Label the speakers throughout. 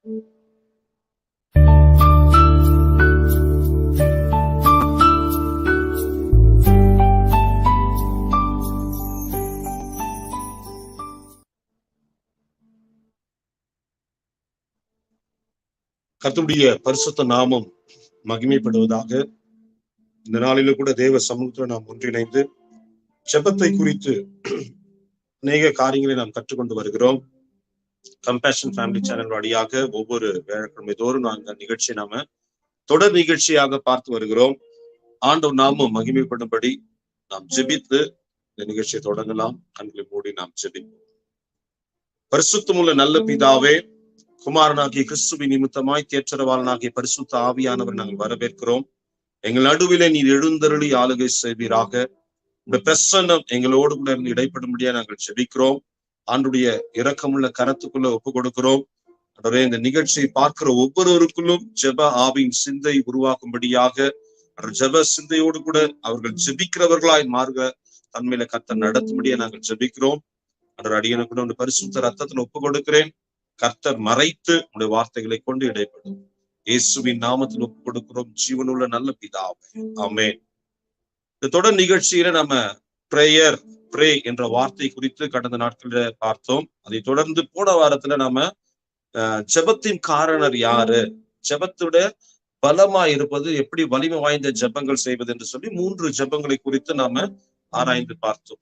Speaker 1: கர்த்தருடைய பரிசுத்த நாமம் மகிமைப்படுவதாக. இந்த நாளிலும் கூட தேவ சமூகத்துல நாம் ஒன்றிணைந்து ஜெபத்தை குறித்து அநேக காரியங்களை நாம் கற்றுக்கொண்டு வருகிறோம். கம்பேஷன் ஃபேமிலி சேனல் வழியாக ஒவ்வொரு வேலைக்கிழமை தோறும் நாங்கள் நிகழ்ச்சியை நாம தொடர் நிகழ்ச்சியாக பார்த்து வருகிறோம். ஆண்டவர் நாமும் மகிமைப்படும்படி நாம் ஜெபித்து இந்த நிகழ்ச்சியை தொடங்கலாம். கண்களை மூடி நாம் ஜெபிப்போம். பரிசுத்தமுள்ள நல்ல பிதாவே குமாரனாகிய கிறிஸ்துவி நிமித்தமாய் தேற்றரவாளனாகிய பரிசுத்த ஆவியானவர் நாங்கள் வரவேற்கிறோம். எங்கள் நடுவிலே நீர் எழுந்தருளி ஆளுகை செய்வீராக. இந்த பிரசன்னம் எங்களோடு கூட இருந்து இடைப்படும்படியா நாங்கள் ஜெபிக்கிறோம். ஆண்டுடைய இரக்கமுள்ள கரத்துக்குள்ள ஒப்பு கொடுக்கிறோம் ஆண்டவரே இந்த நிகழ்ச்சியை பார்க்கிற ஒவ்வொருவருக்குள்ளும் ஜெப ஆவின் சிந்தை உருவாக்கும்படியாக ஜெப சிந்தையோடு கூட அவர்கள் ஜெபிக்கிறவர்களாய் மாறுக. தன்மையில கத்த நடத்தும்படியா நாங்கள் ஜெபிக்கிறோம். அன்ற அடியனுக்கு கூட பரிசுத்த ரத்தத்துல ஒப்பு கொடுக்கிறேன் கர்த்தர் மறைத்து உடைய வார்த்தைகளை கொண்டு இடைப்படும். இயேசுவின் நாமத்தில் ஒப்பு கொடுக்கிறோம் ஜீவனுள்ள நல்ல பிதாவே. ஆமே இந்த தொடர் நிகழ்ச்சியில நம்ம பிரேயர் ப்ரே என்ற வார்த்தை குறித்து கடந்த நாட்களில பார்த்தோம். அதை தொடர்ந்து போன வாரத்துல நாம அஹ், ஜெபத்தின் காரணர் யாரு? ஜெபத்தோட பலமா இருப்பது எப்படி வலிமை வாய்ந்த ஜெபங்கள் செய்வது என்று சொல்லி மூன்று ஜெபங்களை குறித்து நாம ஆராய்ந்து பார்த்தோம்.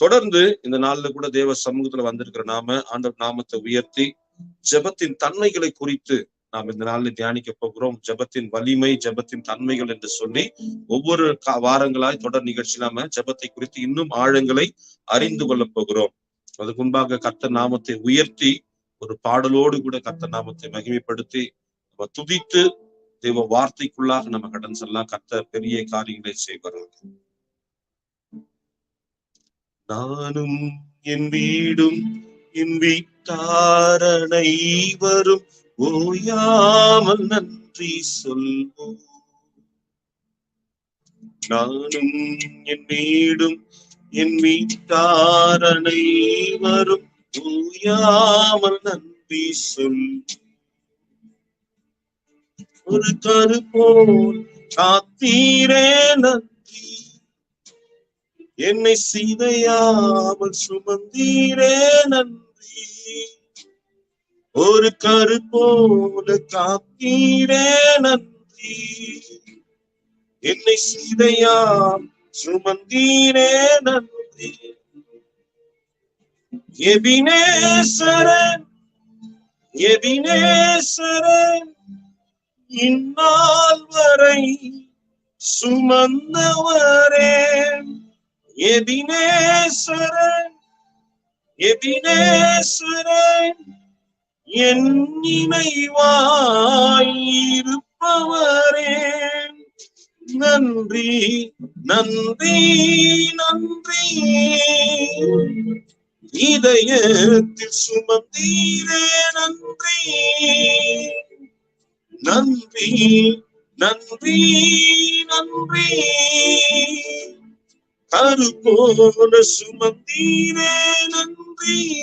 Speaker 1: தொடர்ந்து இந்த நாள்ல கூட தேவ சமூகத்துல வந்திருக்கிற நாம ஆண்டவர் நாமத்தை உயர்த்தி ஜெபத்தின் தன்மைகளை குறித்து நாம் இந்த நாளில் தியானிக்க போகிறோம். ஜெபத்தின் வலிமை ஜெபத்தின் தன்மைகள் என்று சொல்லி ஒவ்வொரு வாரங்களாய் தொடர் நிகழ்ச்சி நாம ஜபத்தை குறித்து இன்னும் ஆழங்களை அறிந்து கொள்ள போகிறோம். அதுக்கு முன்பாக கர்த்தர் நாமத்தை உயர்த்தி ஒரு பாடலோடு கூட கர்த்தர் நாமத்தை மகிமைப்படுத்தி நம்ம துதித்து தெய்வ வார்த்தைக்குள்ளாக நம்ம கடன் செல்லாம் கர்த்த பெரிய காரியங்களை செய்வார்கள் நானும் என் வீடும் என் வீட்டாரணை வரும் ஓயாமல் நன்றி சொல்வோம். நானும் என் வீடும் என் வீட்டார் அனைவரும் ஓயாமல் நன்றி சொல் ஒரு கரு போல் காத்தீரே நன்றி. என்னை சிதையாமல் சுமந்தீரே நன்றி. ஒரு கரு போல காத்தீரே நன்றி. என்னை சீதையா சுமந்தீரே நன்றி. எபினேசரன் எபினேசரன் இந்நாள் வரை சுமந்தவரே. எபினேசரன் எபினேசரன் என் நினைவாயிருப்பவரே நன்றி நன்றி நன்றி. இதயத்தில் சுமந்தீரே நன்றி. நன்றி நன்றி நன்றி. கரு சுமந்தீரே நன்றி.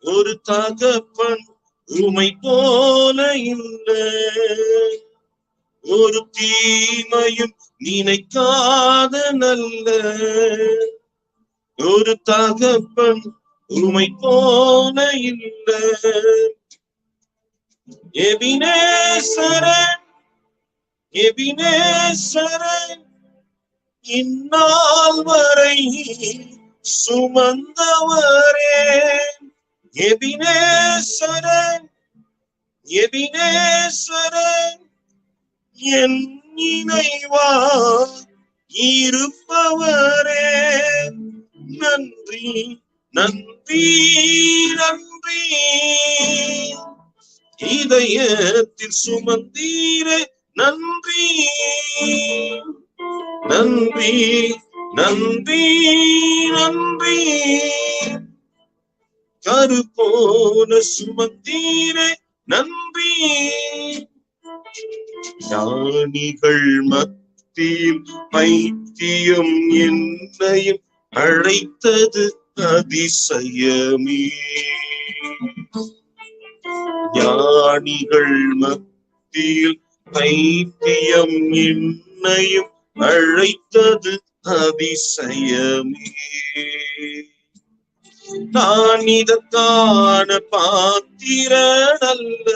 Speaker 1: ஒரு தகப்பன் உமை போல இல்லை. ஒரு தீமையும் நினைக்காத நல்ல. ஒரு தகப்பன் உமை போல இல்லை. எபினேஸ்வரன் எபினேஸ்வரன் இந்நாள் வரை சுமந்தவரே. எபினேஸ்வரன் எபினேஸ்வரன் என் நினைவா இருப்பவரே. நன்றி நன்றி நன்றி. இதயத்தில் சுமந்தீரே நன்றி. நன்றி நன்றி நன்றி. கருப்போன சுமந்தீரே நன்றி. ஞானிகள் மத்தியில் பைத்தியம் என்னையும் அழைத்தது அதிசயமே. ஞானிகள் மத்தியில் பைத்தியம் என்னையும் அழைத்தது அதிசயமே. நான் இதற்கான பாத்திரனல்ல.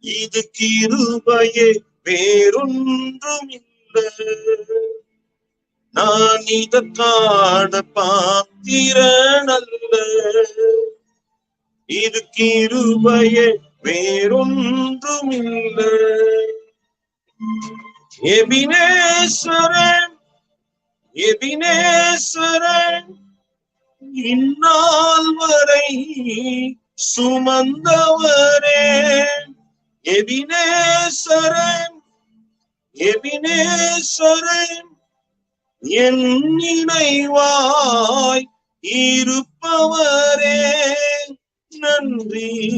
Speaker 1: இது கிருபையே வேறொன்றும் இல்லை நான் இதற்கான பாத்திரனல்ல. இது கிருபையே இந்நாள் வரை சுமந்தவரே. எபினேஸ்வரன் எபினேஸ்வரன் என் நினைவாய் இருப்பவரே. நன்றி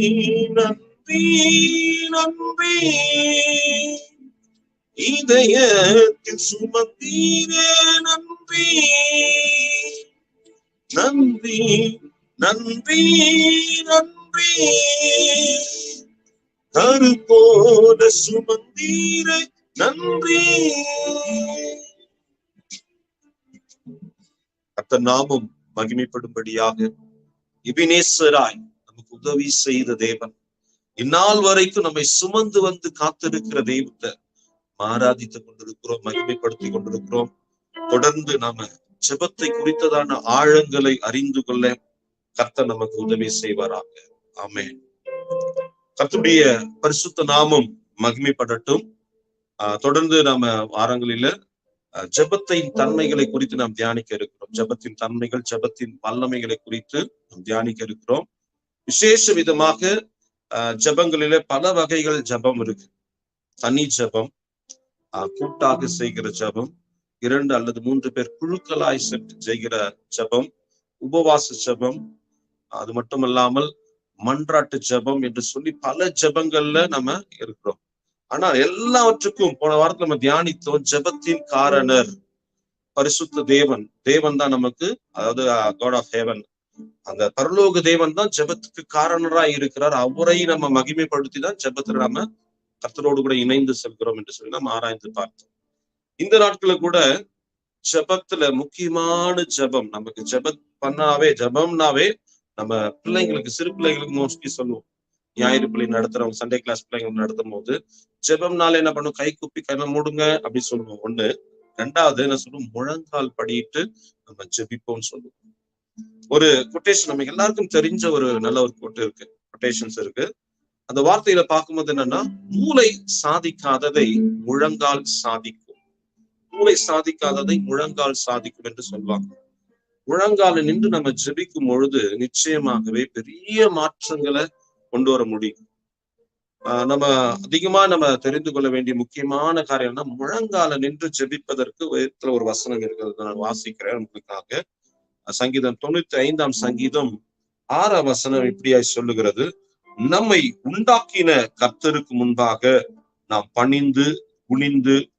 Speaker 1: நன்றி நன்றி. இதயத்தில் சுமந்தீரே நன்றி. நன்றி நன்றி நன்றி. கருப்போட சுமந்தீர நன்றி. அத்த நாமும் மகிமைப்படும்படியாக இபினேஸ்வராய் நமக்கு உதவி செய்த தேவன். இந்நாள் வரைக்கும் நம்மை சுமந்து வந்து காத்திருக்கிற தெய்வத்தை ஆராதித்துக் கொண்டிருக்கிறோம் மகிமைப்படுத்திக் கொண்டிருக்கிறோம். தொடர்ந்து நாம ஜெபத்தை குறித்ததான ஆழங்களை அறிந்து கொள்ள கர்த்தர் நமக்கு உதவி செய்வாராக. ஆமே கர்த்தருடைய பரிசுத்த நாமம் மகிமைப்படட்டும். ஆஹ் தொடர்ந்து நாம வாரங்களில ஜபத்தின் ஜெபத்தின் தன்மைகளை குறித்து நாம் தியானிக்க இருக்கிறோம். ஜெபத்தின் தன்மைகள் ஜெபத்தின் வல்லமைகளை குறித்து நாம் தியானிக்க இருக்கிறோம். விசேஷ விதமாக ஜபங்களில ஜெபங்களில பல வகைகள் ஜெபம் இருக்கு. தனி ஜெபம் கூட்டாக செய்கிற ஜெபம் இரண்டு அல்லது மூன்று பேர் குழுக்களாய் சென்று செய்கிற ஜெபம் உபவாச ஜெபம் அது மட்டுமல்லாமல் மன்றாட்டு ஜெபம் என்று சொல்லி பல ஜெபங்கள்ல நம்ம இருக்கிறோம். ஆனா எல்லாவற்றுக்கும் போன வாரத்துல நம்ம தியானித்தோம் ஜெபத்தின் காரணர் பரிசுத்த தேவன். தேவன் தான் நமக்கு அதாவது காட் ஆஃப் ஹேவன் அந்த பரலோக தேவன் தான் ஜெபத்துக்கு காரணரா இருக்கிறார். அவரை நம்ம மகிமைப்படுத்தி தான் ஜபத்துல நம்ம கர்த்தரோடு கூட இணைந்து செல்கிறோம் என்று சொல்லி நம்ம ஆராய்ந்து பார்த்தோம். இந்த நாட்கள கூட ஜெபத்துல முக்கியமான ஜெபம் நமக்கு ஜபத் பண்ணாவே ஜெபம்னாவே நம்ம பிள்ளைங்களுக்கு சிறு பிள்ளைங்களுக்கு மோஸ்ட்லி சொல்லுவோம். ஞாயிறு பிள்ளை நடத்துறவங்க சண்டே கிளாஸ் பிள்ளைங்க நடத்தும் போது ஜபம்னால என்ன பண்ணும்? கை குப்பி கண்ணை மூடுங்க அப்படின்னு சொல்லுவோம். ஒண்ணு. ரெண்டாவது என்ன சொல்லுவோம்? முழங்கால் படியிட்டு நம்ம ஜெபிப்போம்னு சொல்லுவோம். ஒரு கொட்டேஷன் நமக்கு எல்லாருக்கும் தெரிஞ்ச ஒரு நல்ல ஒரு கோட்டு இருக்கு. கொட்டேஷன்ஸ் இருக்கு. அந்த வார்த்தையில பார்க்கும்போது என்னன்னா மூளை சாதிக்காததை முழங்கால் சாதிக்கும். மூளை சாதிக்காததை முழங்கால் சாதிக்கும் என்று சொல்லுவாங்க முழங்கால நின்று நம்ம ஜெபிக்கும் பொழுது நிச்சயமாகவே பெரிய மாற்றங்களை கொண்டு வர முடியும். ஆஹ் நம்ம அதிகமா நம்ம தெரிந்து கொள்ள வேண்டிய முக்கியமான காரியம்னா முழங்கால நின்று ஜெபிப்பதற்கு உயரத்துல ஒரு வசனம் இருக்கிறது. நான் வாசிக்கிறேன் உங்களுக்காக. சங்கீதம் தொண்ணூத்தி ஐந்தாம் சங்கீதம் ஆறாம் வசனம் இப்படியாய் சொல்லுகிறது. நம்மை உண்டாக்கின கர்த்தருக்கு முன்பாக நாம் பணிந்து குனிந்து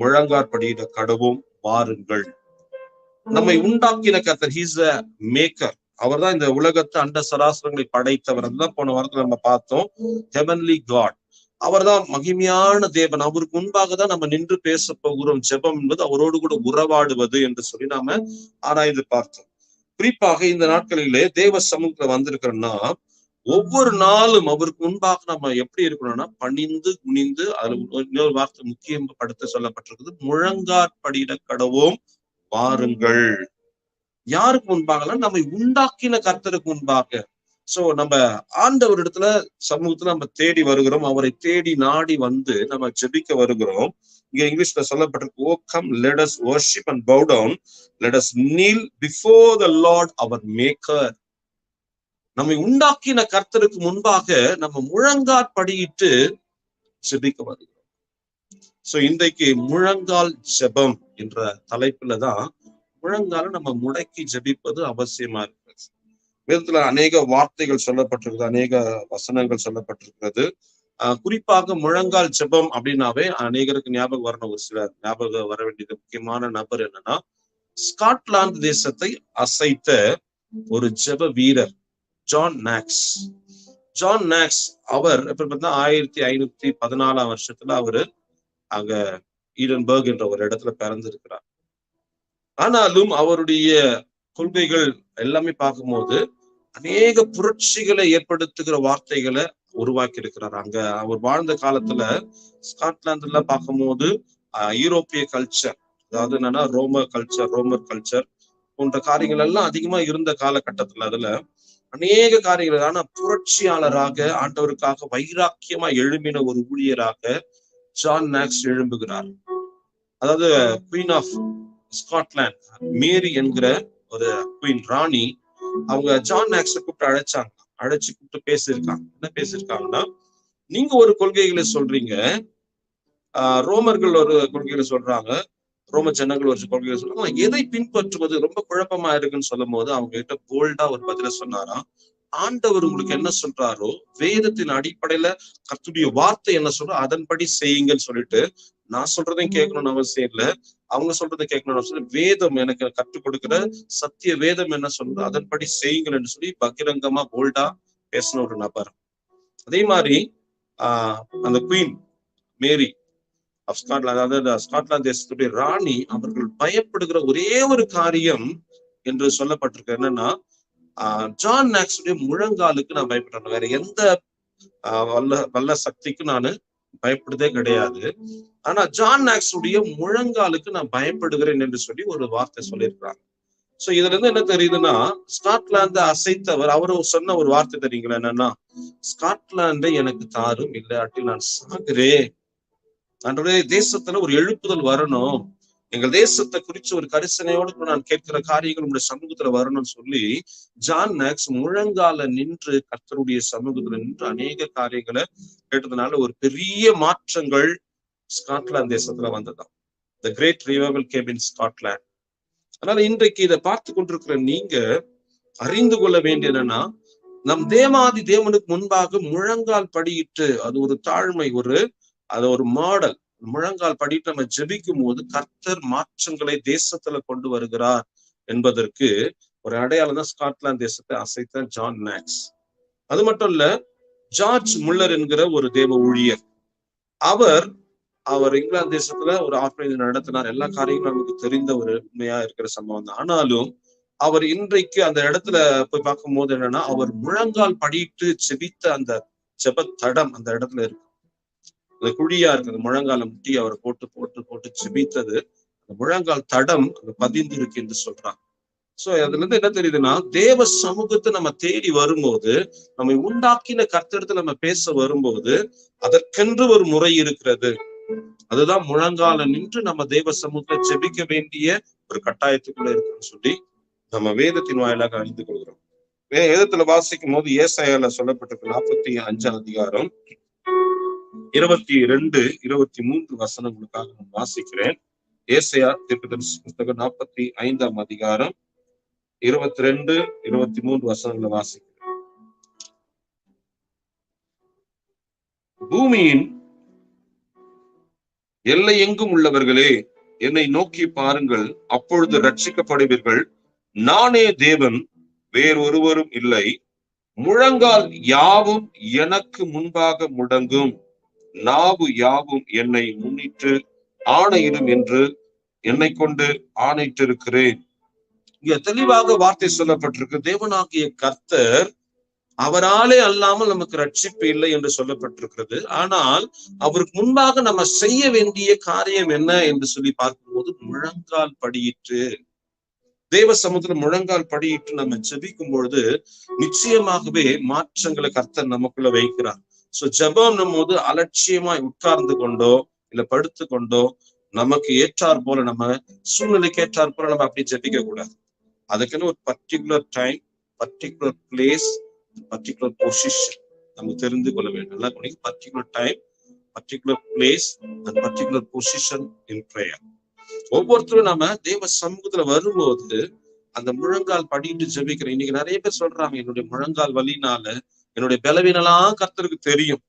Speaker 1: முழங்காற்படியிட கடவோம் வாருங்கள். நம்மை உண்டாக்கின கர்த்தர் ஹீஸ் அ மேக்கர் அவர் தான் இந்த உலகத்தை அண்ட சராசரங்களை படைத்தவர். அதுதான் போன வாரத்துல நம்ம பார்த்தோம். ஹெவன்லி காட் அவர் தான் மகிமையான தேவன். அவருக்கு முன்பாக தான் நம்ம நின்று பேச போகிறோம். ஜெபம் என்பது அவரோடு கூட உறவாடுவது என்று சொல்லி நாம ஆராய்ந்து பார்த்தோம். குறிப்பாக இந்த நாட்களிலே தேவ சமூகத்துல வந்திருக்கிறோம்னா ஒவ்வொரு நாளும் அவருக்கு முன்பாக நம்ம எப்படி இருக்கணும்னா பணிந்து குனிந்து அதுல இன்னொரு வார்த்தை முக்கியப்படுத்த சொல்லப்பட்டிருக்குது. முழங்காற்படியிட கடவோம் வாருங்கள். யாருக்கு முன்பாகலாம் நம்மை உண்டாக்கின கர்த்தருக்கு முன்பாக. சோ நம்ம ஆண்டவரிடத்துல சமூகத்துல நம்ம தேடி வருகிறோம். அவரை தேடி நாடி வந்து நம்ம ஜெபிக்க வருகிறோம். இங்க இங்கிலீஷ்ல சொல்லப்பட்டிருக்கு O come let us worship and bow down let us kneel before the Lord our maker நம்மை உண்டாக்கின கர்த்தருக்கு முன்பாக நம்ம முழங்கால் படியிட்டு ஜெபிக்க வருகிறோம். சோ இன்றைக்கு முழங்கால் ஜெபம் என்ற தலைப்புல தான் முழங்கால நம்ம முடக்கி ஜெபிப்பது அவசியமா இருக்கிறது. வேதத்துல அநேக வார்த்தைகள் சொல்லப்பட்டிருக்கிறது அநேக வசனங்கள் சொல்லப்பட்டிருக்கிறது. ஆஹ் குறிப்பாக முழங்கால் ஜெபம் அப்படின்னாவே அநேகருக்கு ஞாபகம் வரணும். ஒரு சில ஞாபகம் வர வேண்டியது முக்கியமான நபர் என்னன்னா ஸ்காட்லாந்து தேசத்தை அசைத்த ஒரு ஜெப வீரர். ஜான் நாக்ஸ் ஜான் நாக்ஸ் அவர் இப்ப பார்த்தா ஆயிரத்தி ஐநூத்தி பதினாலாம் வருஷத்துல அவரு அங்க ஈடன்பர்க் என்ற ஒரு இடத்துல பிறந்திருக்கிறார். ஆனாலும் அவருடைய கொள்கைகள் எல்லாமே பார்க்கும்போது அநேக புரட்சிகளை ஏற்படுத்துகிற வார்த்தைகளை உருவாக்கி இருக்கிறார் அங்க அவர் வாழ்ந்த காலத்துல ஸ்காட்லாந்துல பார்க்கும்போது ஆஹ் யூரோப்பிய கல்ச்சர் அதாவது என்னன்னா ரோம கல்ச்சர் ரோமர் கல்ச்சர் போன்ற காரியங்கள் எல்லாம் அதிகமா இருந்த காலகட்டத்துல அதுல அநேக காரியங்கள் ஆனா புரட்சியாளராக ஆண்டவருக்காக வைராக்கியமா எழும்பின ஒரு ஊழியராக ஜான் நாக்ஸ் எழும்புகிறார். அதாவது குயின் ஆஃப் ஸ்காட்லாந்து மேரி என்கிற ஒரு குயின் ராணி அவங்க ஜான் நாக்ஸ கூப்பிட்டு அழைச்சாங்க. அழைச்சு கூப்பிட்டு பேசியிருக்காங்க. என்ன பேசியிருக்காங்கன்னா நீங்க ஒரு கொள்கைகளை சொல்றீங்க. ரோமர்கள் ஒரு கொள்கையில சொல்றாங்க ரோம ஜனங்கள் ஒரு கொள்கையை சொல்றாங்க. எதை பின்பற்றுவது ரொம்ப குழப்பமா இருக்குன்னு சொல்லும் போது அவங்க கிட்ட போல்டா ஒரு பதில சொன்னாராம். ஆண்டவர் உங்களுக்கு என்ன சொல்றாரோ வேதத்தின் அடிப்படையில கத்துடைய வார்த்தை என்ன சொல்றோ அதன்படி செய்யுங்கன்னு சொல்லிட்டு நான் சொல்றதையும் கேட்கணும்னு அவசியம் இல்ல. அவங்க சொல்றதை கேட்கணும்னு அவசியம் வேதம் எனக்கு கற்றுக் கொடுக்கிற சத்திய வேதம் என்ன சொல்றோ அதன்படி செய்யுங்கள்னு சொல்லி பகிரங்கமா போல்டா பேசின ஒரு நபர். அதே மாதிரி ஆஹ் அந்த குயின் மேரி ஆஃப் ஸ்காட்லாந்து அதாவது ஸ்காட்லாந்து தேசத்துடைய ராணி அவர்கள் பயப்படுகிற ஒரே ஒரு காரியம் என்று சொல்லப்பட்டிருக்கு. என்னன்னா ஆஹ் ஜான் நாக்ஸுடைய முழங்காலுக்கு நான் பயப்படுறேன் வேற எந்த வல்ல வல்ல சக்திக்கும் நான் பயப்படுதே கிடையாது. ஆனா ஜான் நாக்ஸுடைய முழங்காலுக்கு நான் பயப்படுகிறேன் என்று சொல்லி ஒரு வார்த்தை சொல்லியிருக்கிறாங்க. சோ இதுல இருந்து என்ன தெரியுதுன்னா ஸ்காட்லாந்து அசைத்தவர் அவரு சொன்ன ஒரு வார்த்தை தெரியுங்களா என்னன்னா ஸ்காட்லாண்டை எனக்கு தாரும் இல்லாட்டி நான் சாகுறேன். அன்றைய தேசத்துல ஒரு எழுப்புதல் வரணும். எங்கள் தேசத்தை குறிச்சு ஒரு கரிசனையோடு நான் கேட்கிற காரியங்கள் உங்களுடைய சமூகத்துல வரணும்னு சொல்லி ஜான் மேக்ஸ் முழங்கால நின்று கர்த்தருடைய சமூகத்துல நின்று அநேக காரியங்களை கேட்டதுனால ஒரு பெரிய மாற்றங்கள் ஸ்காட்லாந்து தேசத்துல வந்ததாம். The great revival came in Scotland அதனால இன்றைக்கு இதை பார்த்து கொண்டிருக்கிற நீங்க அறிந்து கொள்ள வேண்டிய என்னன்னா நம் தேவாதி தேவனுக்கு முன்பாக முழங்கால் படியிட்டு அது ஒரு தாழ்மை ஒரு அது ஒரு மாடல் முழங்கால் படிட்டு நம்ம ஜெபிக்கும் போது கர்த்தர் மாற்றங்களை தேசத்துல கொண்டு வருகிறார் என்பதற்கு ஒரு அடையாளம் தான் ஸ்காட்லாந்து தேசத்தை அசைத்த ஜான் மேக்ஸ். அது மட்டும் இல்ல ஜார்ஜ் முல்லர் என்கிற ஒரு தேவ ஊழியர். அவர் அவர் இங்கிலாந்து தேசத்துல ஒரு ஆர்பனேஜ் நடத்தினார். எல்லா காரியங்களும் நமக்கு தெரிந்த ஒரு உண்மையா இருக்கிற சம்பவம் தான். ஆனாலும் அவர் இன்றைக்கு அந்த இடத்துல போய் பார்க்கும் போது என்னன்னா அவர் முழங்கால் படியிட்டு செபித்த அந்த செப தடம் அந்த இடத்துல இருக்கு. அந்த குழியா இருக்கு அந்த முழங்கால முட்டி அவரை போட்டு போட்டு போட்டு செபித்தது அந்த முழங்கால் தடம் அங்க பதிந்து இருக்கு என்று சொல்றாங்க. சோ அதுல இருந்து என்ன தெரியுதுன்னா தேவ சமூகத்தை நம்ம தேடி வரும்போது நம்மை உண்டாக்கின கர்த்தெடுத்து நம்ம பேச வரும்போது அதற்கென்று ஒரு முறை இருக்கிறது. அதுதான் முழங்கால நின்று நம்ம தேவ சமூகத்தை ஜெபிக்க வேண்டிய ஒரு கட்டாயத்துக்குள்ள இருக்குன்னு சொல்லி நம்ம வேதத்தின் வாயிலாக அறிந்து கொள்கிறோம். வேதத்துல வாசிக்கும் போது ஏசாயால சொல்லப்பட்டிருக்கு நாற்பத்தி அஞ்சாம் அதிகாரம். இருபத்தி ரெண்டு இருபத்தி மூன்று வசனங்களுக்காக நான் வாசிக்கிறேன். ஏசையா திருப்பதரிசி புஸ்தகம் நாற்பத்தி ஐந்தாம் அதிகாரம் இருபத்தி ரெண்டு இருபத்தி மூன்று வசனங்களை வாசிக்கிறேன். பூமியின் எல்லை எங்கும் உள்ளவர்களே என்னை நோக்கி பாருங்கள் அப்பொழுது ரட்சிக்கப்படுவீர்கள் நானே தேவன் வேறொருவரும் இல்லை. முழங்கால் யாவும் எனக்கு முன்பாக முடங்கும். நாவு யாவும் என்னை முன்னிட்டு ஆணையிடும் என்று என்னை கொண்டு ஆணையிட்டிருக்கிறேன். இங்க தெளிவாக வார்த்தை சொல்லப்பட்டிருக்கு. தேவனாகிய கர்த்தர் அவராலே அல்லாமல் நமக்கு ரட்சிப்பு இல்லை என்று சொல்லப்பட்டிருக்கிறது. ஆனால் அவருக்கு முன்பாக நம்ம செய்ய வேண்டிய காரியம் என்ன என்று சொல்லி பார்க்கும்போது முழங்கால் படியிட்டு தேவ சமுத்திரம் முழங்கால் படியிட்டு நம்ம செபிக்கும் பொழுது நிச்சயமாகவே மாற்றங்களை கர்த்தர் நமக்குள்ள வைக்கிறார். சோ ஜெபம் நம்ம போது அலட்சியமாய் உட்கார்ந்து கொண்டோ இல்ல படுத்து கொண்டோ நமக்கு ஏற்றார் போல நம்ம சூழ்நிலைக்கு ஏற்றார் போல நம்ம அப்படி ஜெபிக்க கூடாது. அதுக்குன்னு ஒரு particular time particular place particular position நம்ம தெரிந்து கொள்ள வேண்டும். நல்லா particular time particular place and particular position in prayer ஒவ்வொருத்தரும் நம்ம தேவ சமூகத்துல வரும்போது அந்த முழங்கால் படிட்டு ஜெபிக்கிறேன் இன்னைக்கு நிறைய பேர் சொல்றாங்க என்னுடைய முழங்கால் வலினால என்னுடைய பலவீனலாம் கர்த்தருக்கு தெரியும்.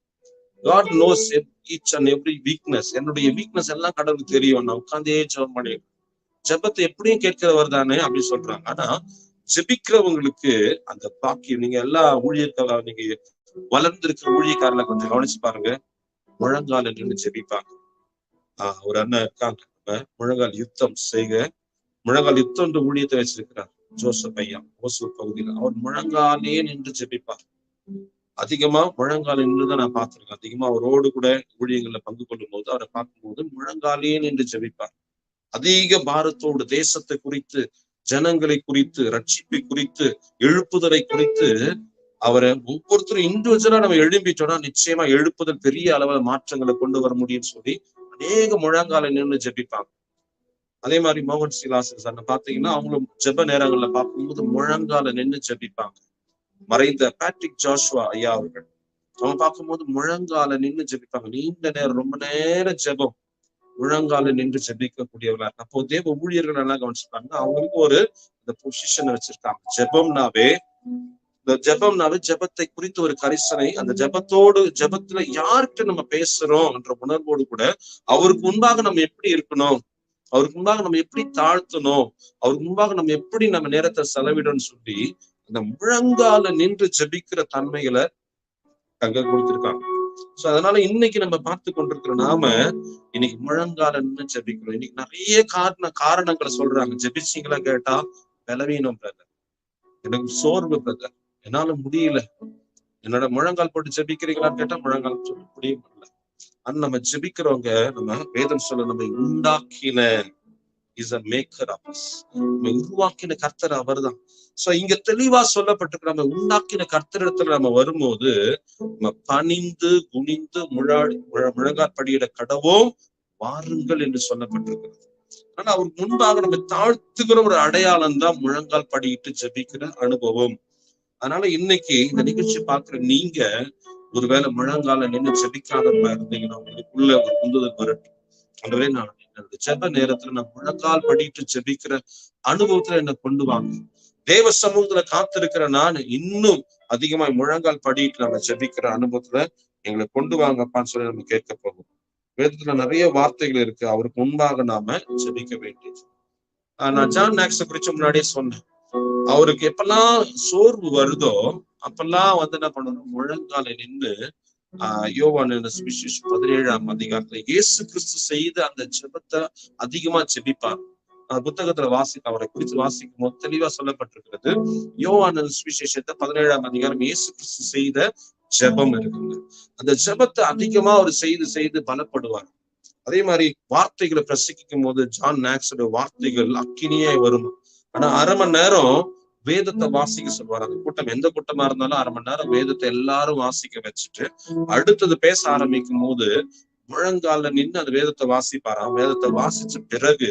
Speaker 1: God knows each and every weakness என்னுடைய வீக்னஸ் எல்லாம் கடவுளுக்கு தெரியும். நான் உட்காந்தே ஜெபம் பண்ணி ஜெபத்தை எப்படியும் கேட்கிறவர் தானே அப்படின்னு சொல்றாங்க. ஆனா ஜெபிக்கிறவங்களுக்கு அந்த பாக்கியம் நீங்க எல்லா ஊழியர்களா நீங்க வளர்ந்திருக்கிற ஊழியக்காரல கொஞ்சம் கவனிச்சு பாருங்க. முழங்கால் நின்று ஜெபிப்பாங்க. ஆஹ் ஒரு அண்ணன் இருக்காங்க. முழங்கால் யுத்தம் செய்க. முழங்கால் யுத்தம் என்று ஊழியத்தை வச்சிருக்கிறார். ஜோசப் ஐயா ஓசூர் பகுதியில். அவர் முழங்காலே நின்று ஜெபிப்பார். அதிகமா முழங்கால் நின்றுதான் நான் பார்த்திருக்கேன். அதிகமா அவரோடு கூட ஊழியங்கள்ல பங்கு கொள்ளும் போது அவரை பார்க்கும்போது முழங்காலே நின்று ஜெபிப்பார். அதிக பாரத்தோடு தேசத்தை குறித்து ஜனங்களை குறித்து ரட்சிப்பை குறித்து எழுப்புதலை குறித்து அவரை ஒவ்வொருத்தரும் இண்டிவிஜுவலா நம்ம எழும்பிட்டோம்னா நிச்சயமா எழுப்புதல் பெரிய அளவுல மாற்றங்களை கொண்டு வர முடியும்னு சொல்லி அநேக முழங்கால நின்று ஜெபிப்பாங்க. அதே மாதிரி மோகன் சிலாசன் சார் பாத்தீங்கன்னா அவங்களும் ஜெப நேரங்கள்ல பார்க்கும்போது முழங்கால நின்று ஜெபிப்பாங்க. மறைந்த பேட்ரிக் ஜாஷ்வா ஐயா அவர்கள். அவங்க பார்க்கும்போது முழங்கால நின்று ஜெபிப்பாங்க. நீண்ட நேரம் ரொம்ப நேரம் ஜெபம். முழங்கால நின்று ஜெபிக்கக்கூடியவர்களா அப்போ தேவ ஊழியர்கள் எல்லாம் கவனிச்சிருப்பாங்க. அவங்களுக்கு ஒரு இந்த பொசிஷன் வச்சிருக்காங்க. ஜெபம்னாவே இந்த ஜெபம்னாவே ஜெபத்தை குறித்து ஒரு கரிசனை அந்த ஜெபத்தோடு ஜெபத்துல யார்கிட்ட நம்ம பேசுறோம் என்ற உணர்வோடு கூட அவருக்கு முன்பாக நம்ம எப்படி இருக்கணும்? அவருக்கு முன்பாக நம்ம எப்படி தாழ்த்தணும்? அவருக்கு முன்பாக நம்ம எப்படி நம்ம நேரத்தை செலவிடணும்னு சொல்லி அந்த முழங்கால நின்று ஜெபிக்கிற தன்மைகளை தங்க கொடுத்திருக்காங்க. சோ அதனால இன்னைக்கு நம்ம பார்த்து கொண்டிருக்கிற நாம இன்னைக்கு முழங்கால நின்று ஜபிக்கிறோம். இன்னைக்கு நிறைய காரண காரணங்களை சொல்றாங்க. ஜபிச்சிங்களா கேட்டா பலவீனம் பிரதர் எனக்கு சோர்வு பிரதர் என்னால முடியல. என்னோட முழங்கால் போட்டு ஜபிக்கிறீங்களான்னு கேட்டா முழங்கால் சொல்ல முடியும் இல்லை ஆனா நம்ம ஜெபிக்கிறவங்க நம்ம வேதம் சொல்ல நம்ம உண்டாக்கின இஸ் அ மேக்கர் ஆஃப் நம்ம உருவாக்கின கர்த்தர் அவர்தான். சோ இங்க தெளிவா சொல்லப்பட்டிருக்கு நம்ம உண்டாக்கின கர்த்தரிடத்துல நம்ம வரும்போது நம்ம பணிந்து குனிந்து முழாடி முழங்கால் படியிட கடவோம் வாருங்கள் என்று சொல்லப்பட்டிருக்கிறது ஆனா அவருக்கு முன்பாக நம்ம தாழ்த்துகிற ஒரு அடையாளம் தான் முழங்கால் படியிட்டு ஜெபிக்கிற அனுபவம். அதனால இன்னைக்கு இந்த நிகழ்ச்சி பாக்குற நீங்க ஒருவேளை முழங்கால நின்று ஜெபிக்காதவங்களா இருந்தீங்கன்னா உங்களுக்குள்ள ஒரு உந்துதல் வரட்டும். அதுவே நான் என்னோட ஜெப நேரத்துல நான் முழங்கால் படிட்டு ஜெபிக்கிற அனுபவத்துல என்ன கொண்டு வாங்க. தேவ சமூகத்துல காத்திருக்கிற நான் இன்னும் அதிகமா முழங்கால் படிட்டு நம்ம ஜெபிக்கிற அனுபவத்துல எங்களை கொண்டு வாங்கப்பான்னு சொல்லி நம்ம கேட்க போகும் வேதத்துல நிறைய வார்த்தைகள் இருக்கு. அவருக்கு முன்பாக நாம ஜெபிக்க வேண்டியது. நான் ஜான் நாக்ஸ குறிச்சு முன்னாடியே சொன்னேன். அவருக்கு எப்பெல்லாம் சோர்வு வருதோ அப்பெல்லாம் வந்து என்ன பண்ணணும்? முழங்கால நின்று ஆஹ் யோவான சுவிசேஷம் பதினேழாம் அதிகாரத்துல இயேசு கிறிஸ்து செய்த அந்த ஜெபத்தை அதிகமா ஜெபிப்பார். புத்தகத்துல வாசிக்க அவரை குறித்து வாசிக்கும் போது தெளிவா சொல்லப்பட்டிருக்கிறது. யோவான சுவிசேஷத்தை பதினேழாம் அதிகாரம் இயேசு கிறிஸ்து செய்த ஜெபம் இருக்குங்க. அந்த ஜெபத்தை அதிகமா அவர் செய்து செய்து பலப்படுவார். அதே மாதிரி வார்த்தைகளை பிரசங்கிக்கும் போது ஜான் நாக்ஸோட வார்த்தைகள் அக்கினியே வரும். ஆனா அரை மணி நேரம் வேதத்தை வாசிக்க சொல்லுவார் அந்த கூட்டம் எந்த கூட்டமா இருந்தாலும் அரை மணி நேரம் வேதத்தை எல்லாரும் வாசிக்க வச்சுட்டு அடுத்தது பேச ஆரம்பிக்கும் போது முழங்கால நின்று அந்த வேதத்தை வாசிப்பாராம். வேதத்தை வாசிச்ச பிறகு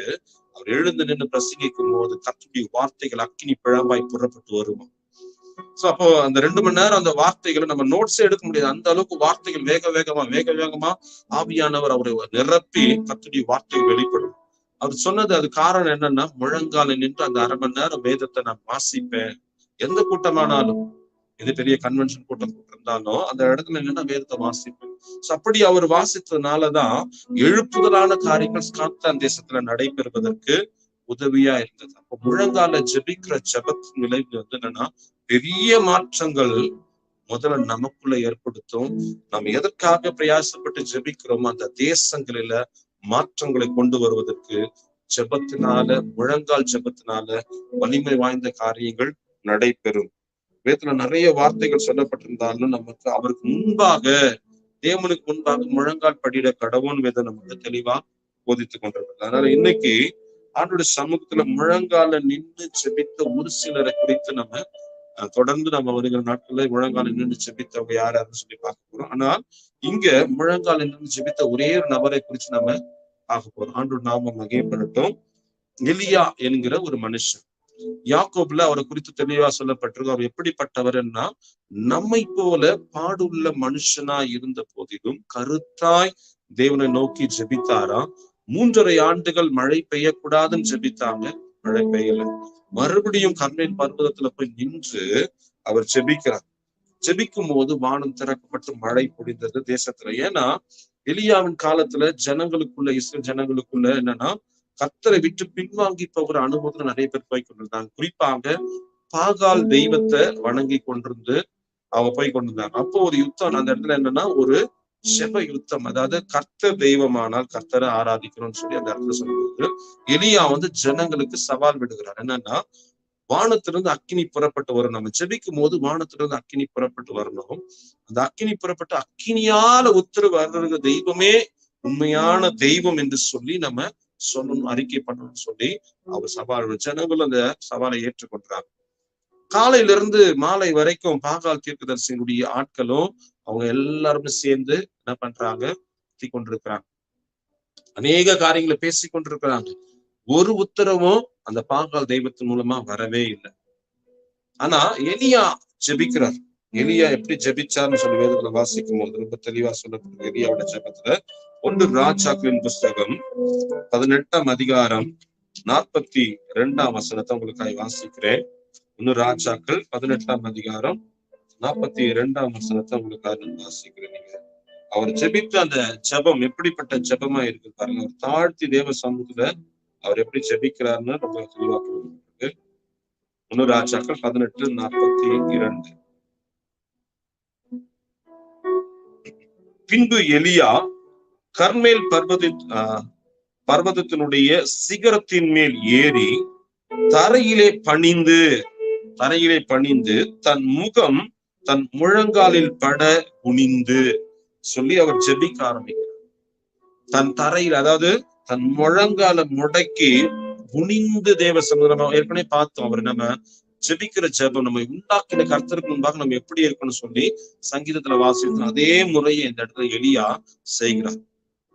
Speaker 1: அவர் எழுந்து நின்று பிரசங்கிக்கும் போது கத்துடைய வார்த்தைகள் அக்கினி பிழம்பாய் புறப்பட்டு வருமா. சோ அப்போ அந்த ரெண்டு மணி நேரம் அந்த வார்த்தைகளை நம்ம நோட்ஸே எடுக்க முடியாது. அந்த அளவுக்கு வார்த்தைகள் வேக வேகமா வேக வேகமா ஆவியானவர் அவரை நிரப்பி கத்துடைய வார்த்தைகள் வெளிப்படும். அவர் சொன்னது அது காரணம் என்னன்னா முழங்கால நின்று அந்த அரை மணி நேரம் வேதத்தை நான் வாசிப்பேன். எந்த கூட்டமானாலும் எது பெரிய கன்வென்ஷன் கூட்டம் இருந்தாலும் அந்த இடத்துல என்னன்னா வேதத்தை வாசிப்பேன். சோ அப்படி அவர் வாசித்ததுனாலதான் எழுப்புதலான காரியங்கள் ஸ்காட்லாந்து தேசத்துல நடைபெறுவதற்கு உதவியா இருந்தது. அப்ப முழங்கால ஜெபிக்கிற ஜபத்தின் விளைவு வந்து என்னன்னா பெரிய மாற்றங்கள் முதல்ல நமக்குள்ள ஏற்படுத்தும். நம்ம எதற்காக பிரயாசப்பட்டு ஜெபிக்கிறோமோ அந்த தேசங்களில மாற்றங்களை கொண்டு வருவதற்கு ஜெபத்தினால முழங்கால் ஜெபத்தினால வலிமை வாய்ந்த காரியங்கள் நடைபெறும். வேதத்துல நிறைய வார்த்தைகள் சொல்லப்பட்டிருந்தாலும் நமக்கு அவருக்கு முன்பாக தேவனுக்கு முன்பாக முழங்கால் படியிட கடவுள் வேதம் நமக்கு தெளிவா போதித்துக் கொண்டிருக்கிறது அதனால இன்னைக்கு ஆண்டோட சமூகத்துல முழங்கால நின்று செபித்த ஒரு சிலரை குறித்து நம்ம தொடர்ந்து நம்ம வருகிற நாட்கள்ல முழங்கால நின்று செபித்தவங்க யார் யாருன்னு சொல்லி பார்க்க போறோம். ஆனால் இங்க முழங்கால நின்று செபித்த ஒரே ஒரு நபரை குறிச்சு நம்ம ஆக போறோம் ஆண்டு நாமம் மகைப்படட்டும் எலியா என்கிற ஒரு மனுஷன். யாக்கோப்ல அவரை குறித்து தெளிவா சொல்லப்பட்டிருக்கும் அவர் எப்படிப்பட்டவர்னா நம்மை போல பாடுள்ள மனுஷனா இருந்த போதிலும் கருத்தாய் தேவனை நோக்கி ஜெபித்தாராம் மூன்றரை ஆண்டுகள் மழை பெய்யக்கூடாதுன்னு ஜெபித்தாங்க. மழை பெய்யல. மறுபடியும் கர்மேல் பர்வதத்துல போய் நின்று அவர் ஜெபிக்கிறார். ஜெபிக்கும் போது வானம் திறக்கப்பட்டு மழை பொழிந்தது தேசத்துல. ஏன்னா எலியாவின் காலத்துல ஜனங்களுக்குள்ள இஸ்ரேல் ஜனங்களுக்குள்ள என்னன்னா கத்தரை விட்டு பின்வாங்கி போகிற அனுபவத்துல நிறைய பேர் போய் கொண்டிருந்தாங்க. குறிப்பாக பாகால் தெய்வத்தை வணங்கி கொண்டிருந்து அவங்க போய் கொண்டிருந்தாங்க. அப்போ ஒரு யுத்தம் அந்த இடத்துல என்னன்னா ஒரு செப யுத்தம். அதாவது கர்த்தர் தெய்வமானால் கர்த்தரை ஆராதிக்கணும்னு சொல்லி அந்த இடத்துல சொல்லும்போது எலியா வந்து ஜனங்களுக்கு சவால் விடுகிறார். என்னன்னா வானத்திலிருந்து அக்கினி புறப்பட்டு வரும் நம்ம ஜெபிக்கும் போது வானத்திலிருந்து அக்கினி புறப்பட்டு வரணும். அந்த அக்கினி புறப்பட்டு அக்கினியால உத்தரவு வர்ற தெய்வமே உண்மையான தெய்வம் என்று சொல்லி நம்ம சொல்லணும் அறிக்கை பண்ணணும்னு சொல்லி அவர் சவால் ஜனங்கள் அந்த சவாலை ஏற்றுக்கொண்டாங்க. காலையில இருந்து மாலை வரைக்கும் பாகால் தீர்க்கதரிசியினுடைய ஆட்களும் அவங்க எல்லாருமே சேர்ந்து என்ன பண்றாங்க? கொண்டிருக்கிறாங்க அநேக காரியங்களை பேசி கொண்டிருக்கிறாங்க ஒரு உத்தரவும் அந்த பாகால் தெய்வத்தின் மூலமா வரவே இல்லை. ஆனா எலியா ஜெபிக்கிறார். எலியா எப்படி ஜெபிச்சார்னு சொல்லி வேதத்துல வாசிக்கும் போது ரொம்ப தெளிவா சொல்லப்படுது. எலியாவோட ஜெபத்துல ஒன்று ராஜாக்களின் புஸ்தகம் பதினெட்டாம் அதிகாரம் நாற்பத்தி ரெண்டாம் வசனத்தை உங்களுக்காக வாசிக்கிறேன். ஒன்னு ராஜாக்கள் பதினெட்டாம் அதிகாரம் நாற்பத்தி இரண்டாம் வசனத்தை உங்களுக்காக நான் வாசிக்கிறேன் நீங்க. அவர் ஜெபித்த அந்த ஜெபம் எப்படிப்பட்ட ஜெபமா இருக்கு பாருங்க. அவர் தாழ்த்தி தேவ சமூகத்துல அவர் எப்படி ஜெபிக்கிறாருன்னு ரொம்ப தெளிவா கொடுக்கப்பட்டிருக்கு ஒன்னு ராஜாக்கள் பதினெட்டு நாற்பத்தி இரண்டு. பின்பு எலியா கர்மேல் பர்வதி பர்வதத்தினுடைய சிகரத்தின் மேல் ஏறி தரையிலே பணிந்து தரையிலே பணிந்து தன் முகம் தன் முழங்காலில் பட குனிந்து சொல்லி அவர் ஜெபிக்க ஆரம்பிக்கிறார். தன் தரையில் அதாவது தன் முழங்கால முடக்கி குனிந்து தேவ சமுதிரம் ஏற்கனவே பார்த்தோம். அவர் நம்ம ஜெபிக்கிற ஜெபம் நம்ம உண்டாக்கின கர்த்தருக்கு முன்பாக நம்ம எப்படி இருக்கணும்னு சொல்லி சங்கீதத்துல வாசித்தோம் அதே முறையை இந்த இடத்துல எளியா செய்கிறார்.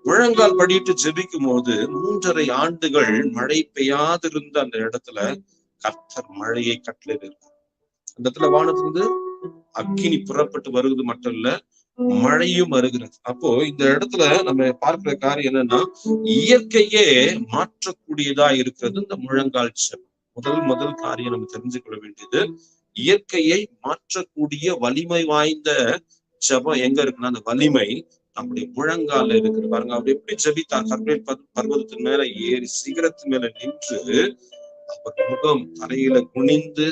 Speaker 1: முழங்கால் படிட்டு ஜெபிக்கும் போது மூன்றரை ஆண்டுகள் மழை பெய்யாதிருந்த அந்த இடத்துல கர்த்தர் மழையை கட்டளையிடுறார் அந்த இடத்துல வானத்திலிருந்து அக்கினி புறப்பட்டு வருவது மட்டும் இல்ல மழையும் வருகிறது. அப்போ இந்த இடத்துல நம்ம பார்க்கிற காரியம் என்னன்னா இயற்கையே மாற்றக்கூடியதா இருக்கிறது இந்த முழங்கால் செவம் முதல் முதல் காரியம் நம்ம தெரிஞ்சுக்கொள்ள வேண்டியது இயற்கையை மாற்றக்கூடிய வலிமை வாய்ந்த ஜபம் எங்க இருக்குன்னா அந்த வலிமை நம்முடைய முழங்கால இருக்கிற பாருங்க. அவர் எப்படி ஜபித்தார்? கர்மேல் பர்வதத்தின் மேல ஏறி சிகரத்தின் மேல நின்று அவர் முகம் தரையில குனிந்து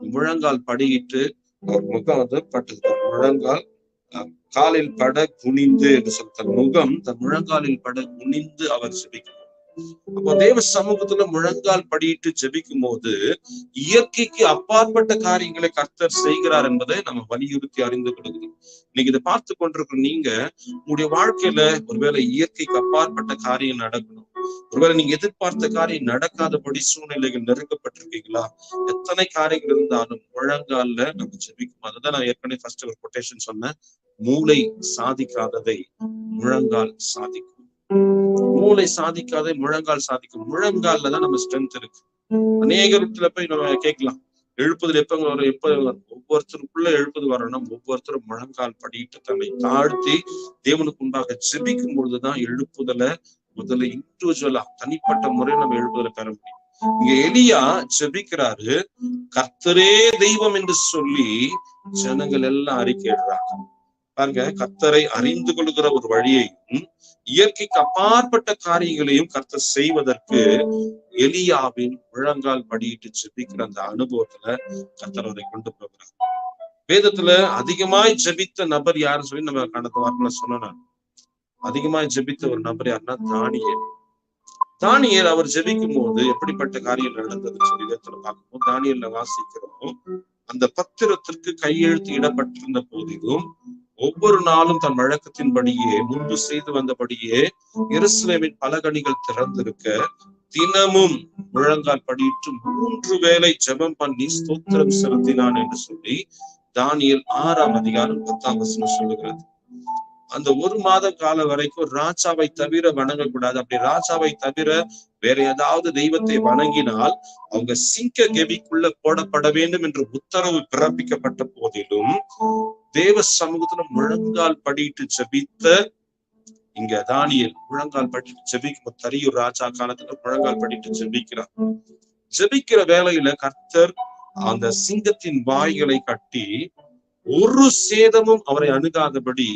Speaker 1: முழங்கால் படியிட்டு அவர் முகம் வந்து பட்டது. முழங்கால் காலில் பட குனிந்து என்று சொல்ல தன் முகம் தன் முழங்காலில் பட குனிந்து அவர் ஜெபிக்கிறார் அப்போ தேவ சமூகத்துல முழங்கால் படியிட்டு ஜெபிக்கும் போது இயற்கைக்கு அப்பாற்பட்ட காரியங்களை கர்த்தர் செய்கிறார் என்பதை நம்ம வலியுறுத்தி அறிந்து கொடுக்கணும் இன்னைக்கு இதை பார்த்து கொண்டிருக்கிற நீங்க உங்களுடைய வாழ்க்கையில ஒருவேளை இயற்கைக்கு அப்பாற்பட்ட காரியம் நடக்கணும். ஒருவேளை நீங்க எதிர்பார்த்த காரியம் நடக்காதபடி சூழ்நிலைகள் நெருக்கப்பட்டிருக்கீங்களா? எத்தனை காரியங்கள் இருந்தாலும் முழங்கால்ல நம்ம ஜெபிக்கும் அதுதான் நான் ஏற்கனவே ஃபர்ஸ்ட் ஒரு கொட்டேஷன் சொன்னேன். மூளை சாதிக்காததை முழங்கால் சாதிக்கும். மூளை சாதிக்காத முழங்கால் சாதிக்கும். முழங்கால்ல தான் நம்ம ஸ்ட்ரென்த் இருக்கு. அநேகத்துல போய் நம்ம கேட்கலாம். எழுப்புதல் எப்ப வரும்? எப்ப வரும்? ஒவ்வொருத்தருக்குள்ள எழுப்புது வரணும் ஒவ்வொருத்தரும் முழங்கால் படிட்டு தன்னை தாழ்த்தி தேவனுக்கு உண்டாக ஜெபிக்கும் பொழுதுதான் எழுப்புதலை முதல்ல இண்டிவிஜுவலா தனிப்பட்ட முறையில் நம்ம எழுப்புதலை பெற முடியும். இங்க எலியா ஜெபிக்கிறாரு. கர்த்தரே தெய்வம் என்று சொல்லி ஜனங்கள் எல்லாம் அறிக்கையிடுறாங்க. பாருங்க கர்த்தரை அறிந்து கொள்கிற ஒரு வழியையும் இயற்கைக்கு அப்பாற்பட்ட காரியங்களையும் கர்த்தர் செய்வதற்கு எலியாவின் முழங்கால் படியிட்டு ஜெபிக்கிற அந்த அனுபவத்துல கர்த்தர் அவரை கொண்டு போகிறார். வேதத்துல அதிகமாய் ஜெபித்த நபர் யாருன்னு சொல்லி நம்ம கடந்த வாரத்துல சொன்னோம் அதிகமாய் ஜெபித்த ஒரு நபர் யாருன்னா தானியல். தானியல் அவர் ஜெபிக்கும் போது எப்படிப்பட்ட காரியம் நடந்ததுன்னு சொல்லி வேதத்துல பார்க்கும்போது தானியல்ல வாசிக்கிறோம் அந்த பத்திரத்திற்கு கையெழுத்து இடப்பட்டிருந்த போதிலும் ஒவ்வொரு நாளும் தன் வழக்கத்தின்படியே முன்பு செய்து வந்தபடியே எருசலேமின் பலகணிகள் திறந்திருக்க தினமும் முழங்கால் படியிட்டு மூன்று வேளை ஜெபம் பண்ணி ஸ்தோத்திரம் செலுத்தினான் என்று சொல்லி தானியல் ஆறாம் அதிகாரம் பத்தாம் வசனம் சொல்லுகிறது. அந்த ஒரு மாத கால வரைக்கும் ராஜாவை தவிர வணங்கக்கூடாது. அப்படி ராஜாவை தவிர வேற ஏதாவது தெய்வத்தை வணங்கினால் அவங்க சிங்க கெவிக்குள்ள போடப்பட வேண்டும் என்று உத்தரவு பிறப்பிக்கப்பட்ட போதிலும் தேவ சமூகத்துல முழங்கால் படிட்டு ஜபித்த இங்க தானியல் முழங்கால் படிட்டு ஜபிக்கும் தரியூர் ராஜா காலத்துல முழங்கால் படிட்டு ஜபிக்கிறார். ஜபிக்கிற வேலையில கர்த்தர் அந்த சிங்கத்தின் வாய்களை கட்டி ஒரு சேதமும் அவரை அணுகாதபடி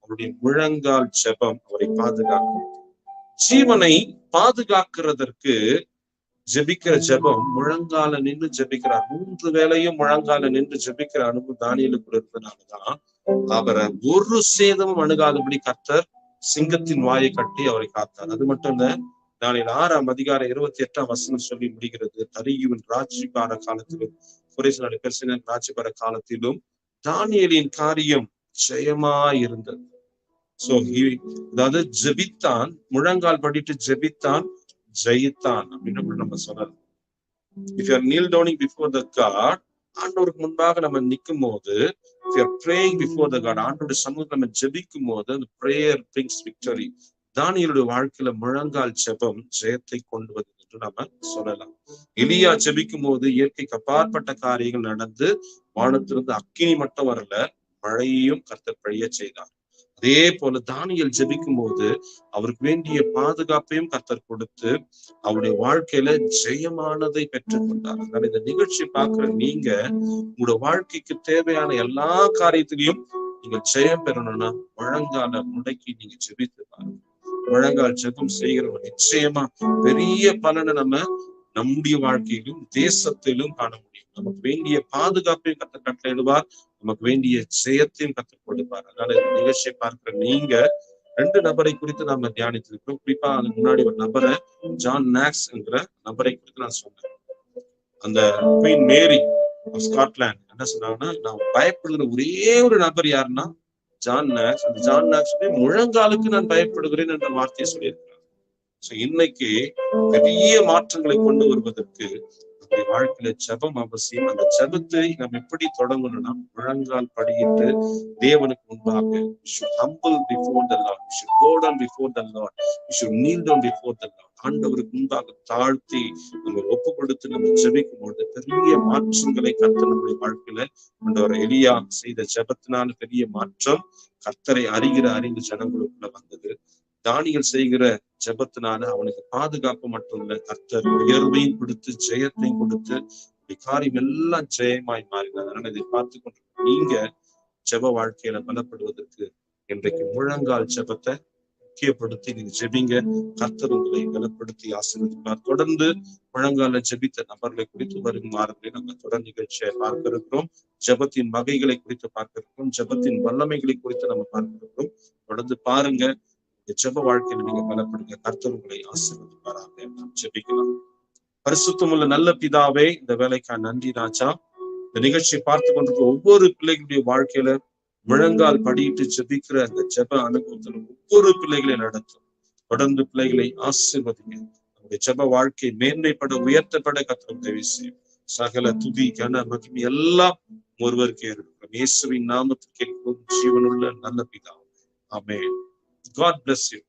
Speaker 1: அவருடைய முழங்கால் ஜெபம் அவரை பாதுகாக்கும். ஜீவனை பாதுகாக்கிறதற்கு ஜெபிக்கிற ஜெபம் முழங்கால நின்று ஜெபிக்கிறார். மூன்று வேளையும் முழங்கால நின்று ஜெபிக்கிற அனுபவம் தானியலுக்கு இருந்ததுனாலதான் அவரை ஒரு சேதமும் அணுகாதபடி கர்த்தர் சிங்கத்தின் வாயை கட்டி அவரை காத்தார். அது மட்டும் இல்ல நாளில் ஆறாம் அதிகாரம் இருபத்தி எட்டாம் வசனம் சொல்லி முடிகிறது. தரியுவின் ராட்சிபார காலத்திலும் குறைச நாடு பெருசின காலத்திலும் தானியலின் காரியம் ஜெயமாய் இருந்தது சோ அதாவது ஜெபித்தான் முழங்கால் படிட்டு ஜெபித்தான் ஜெயித்தான் அப்படின்னு நம்ம சொல்லலாம். If you're kneel downing before the God ஆண்டவருக்கு முன்பாக நம்ம நிற்கும் போது பிரேயிங் பிஃபோர் த காட் ஆண்டோட சமூகம் நம்ம ஜெபிக்கும் போது அந்த பிரேயர் பிரிங்ஸ் விக்டரி தானியலுடைய வாழ்க்கையில முழங்கால் ஜெபம் ஜெயத்தை கொண்டு வந்தது என்று நம்ம சொல்லலாம். எலியா ஜெபிக்கும் போது இயற்கைக்கு அப்பாற்பட்ட காரியங்கள் நடந்து வானத்திலிருந்து அக்கினி மட்டும் வரல மழையையும் கர்த்தர் பழிய செய்தார். அதே போல தானியல் ஜெபிக்கும் போது அவருக்கு வேண்டிய பாதுகாப்பையும் கத்தர் கொடுத்து அவருடைய வாழ்க்கையில ஜெயமானதை பெற்றுக் கொண்டார் அதனால இந்த நிகழ்ச்சி பார்க்கிற நீங்க உங்களோட வாழ்க்கைக்கு தேவையான எல்லா காரியத்திலையும் நீங்க ஜெயம் பெறணும்னா முழங்கால முடக்கி நீங்க ஜெபித்து பாருங்க. முழங்கால் ஜெபம் செய்கிறவங்க நிச்சயமா பெரிய பலனை நம்ம நம்முடைய வாழ்க்கையிலும் தேசத்திலும் காண முடியும். நமக்கு வேண்டிய பாதுகாப்பையும் கத்த கட்டளையிடுவார். நமக்கு வேண்டிய ஜெயத்தையும் கற்றுக் கொடுப்பார். அதனால இந்த நிகழ்ச்சியை பார்க்கிற நீங்க ரெண்டு நபரை குறித்து நாம தியானித்திருக்கிறோம். குறிப்பா அதுக்கு முன்னாடி ஒரு நபரை ஜான் நாக்ஸ் என்கிற நபரை குறித்து நான் சொன்னேன். அந்த குயின் மேரி ஸ்காட்லாந்து என்ன சொன்னாங்கன்னா நான் பயப்படுகிற ஒரே ஒரு நபர் யாருன்னா ஜான் நாக்ஸ் அந்த ஜான் நாக்ஸ் முழங்காலுக்கு நான் பயப்படுகிறேன் என்ற வார்த்தையை சொல்லியிருக்கிறார். சோ இன்னைக்கு பெரிய மாற்றங்களை கொண்டு வருவதற்கு நம்முடைய வாழ்க்கையில ஜெபம் அவசியம். அந்த ஜெபத்தை நம்ம எப்படி தொடங்கணும்னா முழங்கால் படியிட்டு தேவனுக்கு முன்பாக humble before the Lord we should go down before the Lord we should kneel down before the Lord ஆண்டவருக்கு முன்பாக தாழ்த்தி நம்ம ஒப்பு கொடுத்து நம்ம ஜெபிக்கும் பொழுது பெரிய மாற்றங்களை கத்த நம்முடைய வாழ்க்கையில ஆண்டவர் எளியா செய்த ஜெபத்தினால பெரிய மாற்றம் கர்த்தரை அறிகிற அறிவு ஜனங்களுக்குள்ள வந்தது. தானியல் செய்கிற ஜெபத்தினால அவனுக்கு பாதுகாப்பு மட்டும் கர்த்தர் உயர்வையும் கொடுத்து ஜெயத்தையும் கொடுத்து காரியம் எல்லாம் ஜெயமாய் மாறினார். அதனால இதை பார்த்து கொண்டு நீங்க ஜெப வாழ்க்கையில பலப்படுவதற்கு இன்றைக்கு முழங்கால் ஜெபத்தை முக்கியப்படுத்தி நீங்க ஜெபிங்க. கர்த்தர் உங்களை பலப்படுத்தி ஆசீர்வதிப்பார். தொடர்ந்து முழங்கால ஜெபித்த நபர்களை குறித்து வரும் வாரங்களை நாங்கள் தொடர் நிகழ்ச்சியை பார்க்க இருக்கிறோம் ஜெபத்தின் வகைகளை குறித்து பார்க்க இருக்கிறோம் ஜெபத்தின் வல்லமைகளை குறித்து நம்ம பார்க்க இருக்கிறோம் தொடர்ந்து பாருங்க. ஜெப வாழ்க்கையில நீங்க பலப்படுங்க கர்த்தர் உங்களை ஆசீர்வதிப்பாராக. நாம் ஜெபிக்கலாம். பரிசுத்தமுள்ள நல்ல பிதாவே இந்த வேலைக்கான நன்றி ராஜா. இந்த நிகழ்ச்சியை பார்த்து கொண்டிருக்க ஒவ்வொரு பிள்ளைகளுடைய வாழ்க்கையில முழங்கால் படியிட்டு ஜெபிக்கிற அந்த ஜெப அனுபவத்துல ஒவ்வொரு பிள்ளைகளை நடத்தும். தொடர்ந்து பிள்ளைகளை ஆசீர்வதிங்க. நம்முடைய ஜெப வாழ்க்கை மேன்மைப்பட உயர்த்தப்பட கத்திர உதவி செய்யும். சகல துதி கன மகிமை எல்லாம் ஒருவருக்கே இருக்கும். இயேசுவின் நாமத்துக்கு ஜீவனுள்ள நல்ல பிதா அமேன் God bless you.